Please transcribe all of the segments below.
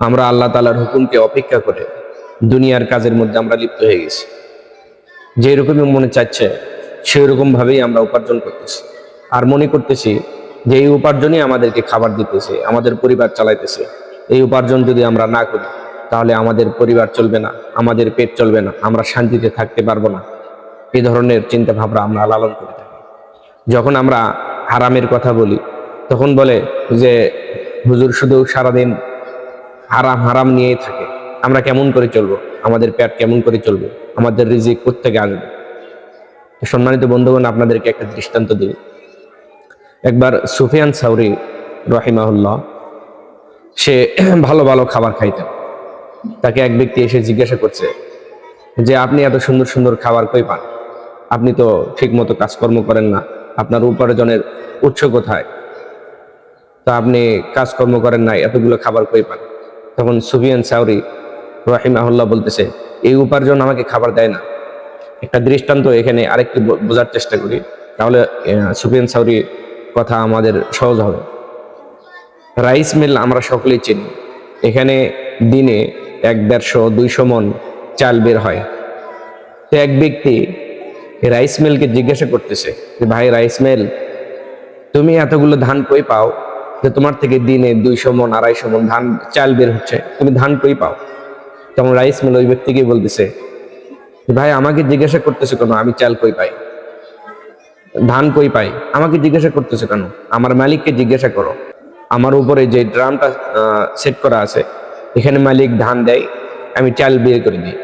আমরা আল্লাহ তালার হুকুমকে অপেক্ষা করে দুনিয়ার কাজের মধ্যে আমরা লিপ্ত হয়ে গেছি। যে রকমই মনে চাচ্ছে সেই রকম ভাবেই আমরা উপার্জন করতেছি। আর মনে করতেছি যে এই উপার্জনই আমাদেরকে খাবার দিতেছে, আমাদের পরিবার চালাইতেছে। এই উপার্জন যদি আমরা না করি, তাহলে আমাদের পরিবার চলবে না, আমাদের পেট চলবে না, আমরা শান্তিতে থাকতে পারব না। এ ধরনের চিন্তা ভাবনা আমরা লালন করে থাকি। যখন আমরা হারামের কথা বলি, তখন বলে যে, হুজুর, শুধু সারাদিন হারাম হারাম নিয়েই থাকে। আমরা কেমন করে চলবো? আমাদের পেট কেমন করে চলবে? আমাদের রিজিক কোথেকে আসবে সম্মানিত বন্ধুগণ, আপনাদেরকে একটা দৃষ্টান্ত দিই। একবার সুফিয়ান সাউরি, রহিমাহুল্লাহ, সে ভালো ভালো খাবার খাইতেন। তাকে এক ব্যক্তি এসে জিজ্ঞাসা করছে যে, আপনি এত সুন্দর সুন্দর খাবার কই পান? আপনি তো ঠিক মতো কাজকর্ম করেন না। আপনার উপার্জনের উৎস কোথায়? তা আপনি কাজকর্ম করেন না, এতগুলো খাবার কই পান? তখন সুফিয়ান সাউরি রাহিমাহুল্লাহ বলতেছে, এই উপার্জন আমাকে খাবার দেয় না। একটা দৃষ্টান্ত এখানে আরেকটু বোঝার চেষ্টা করি, তাহলে সুফিয়ান সাউরি কথা আমাদের সহজ হবে। রাইস মিল আমরা সকলেই চিনি। এখানে দিনে এক দেড়শো, দুইশো মন চাল বের হয়। তো এক ব্যক্তি রাইস মিলকে জিজ্ঞাসা করতেছে যে ভাই, রাইস মিল, তুমি এতগুলো ধান কই পাও? যে তোমার থেকে দিনে দুইশো মন, আড়াইশো মন ধান, চাল বের হচ্ছে, তুমি ধান কই পাও? তখন রাইস মিল ওই ব্যক্তিকে বলতেছে ভাই, আমাকে জিজ্ঞাসা করতেছে কেন? আমি চাল কই পাই? ধান কই পাই? আমাকে জিজ্ঞাসা করতেছে কেন? আমার মালিককে জিজ্ঞাসা করো। আমার উপরে যে ড্রামটা সেট করা আছে, এখানে মালিক ধান দেয়, আমি চাল বের করে দিই।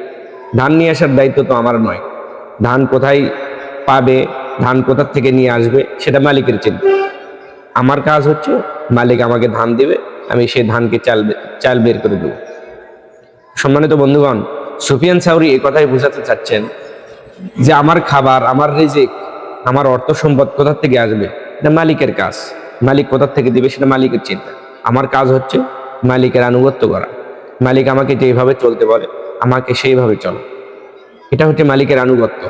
ধান নিয়ে আসার দায়িত্ব তো আমার নয়। ধান কোথায় পাবে, ধান কোথার থেকে নিয়ে আসবে, সেটা মালিকের চিন্তা। আমার কাজ হচ্ছে মালিক আমাকে ধান দিবে, আমি সেই ধানকে চাল চাল বের করে দেবো। সম্মানিত বন্ধুগণ, সুফিয়ান সাউরি এ কথাই বোঝাতে চাচ্ছেন যে আমার খাবার, আমার রিজিক, আমার অর্থ সম্পদ কোথার থেকে আসবে? এটা মালিকের কাজ। মালিক কোথার থেকে দিবে সেটা মালিকের চিন্তা। আমার কাজ হচ্ছে মালিকের আনুগত্য করা। মালিক আমাকে যেভাবে চলতে বলে, আমাকে সেইভাবে চলো। এটা হচ্ছে মালিকের আনুগত্য।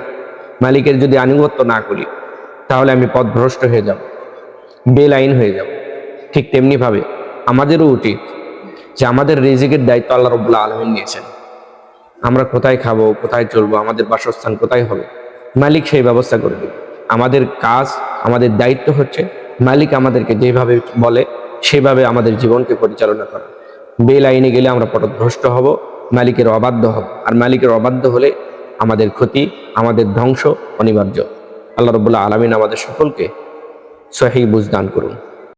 মালিকের যদি আনুগত্য না করি, তাহলে আমি পথভ্রষ্ট হয়ে যাব। বেলাইন হয়ে যাব। ঠিক তেমনি ভাবে আমাদেরও উচিত যে আমাদের রিজিকের দায়িত্ব আল্লাহ রবুল্লাহ আলমিন নিয়েছেন। আমরা কোথায় খাব, কোথায় চলবো, আমাদের বাসস্থান কোথায় হবে? মালিক সেই ব্যবস্থা করে দেবে। আমাদের কাজ, আমাদের দায়িত্ব হচ্ছে মালিক আমাদেরকে যেভাবে বলে, সেভাবে আমাদের জীবনকে পরিচালনা করা। বে লাইনে গেলে আমরা পটভ্রষ্ট হব, মালিকের অবাধ্য হব। আর মালিকের অবাধ্য হলে আমাদের ক্ষতি, আমাদের ধ্বংস অনিবার্য। আল্লাহ রবুল্লাহ আলমিন আমাদের সকলকে সহি বুঝদান করুন।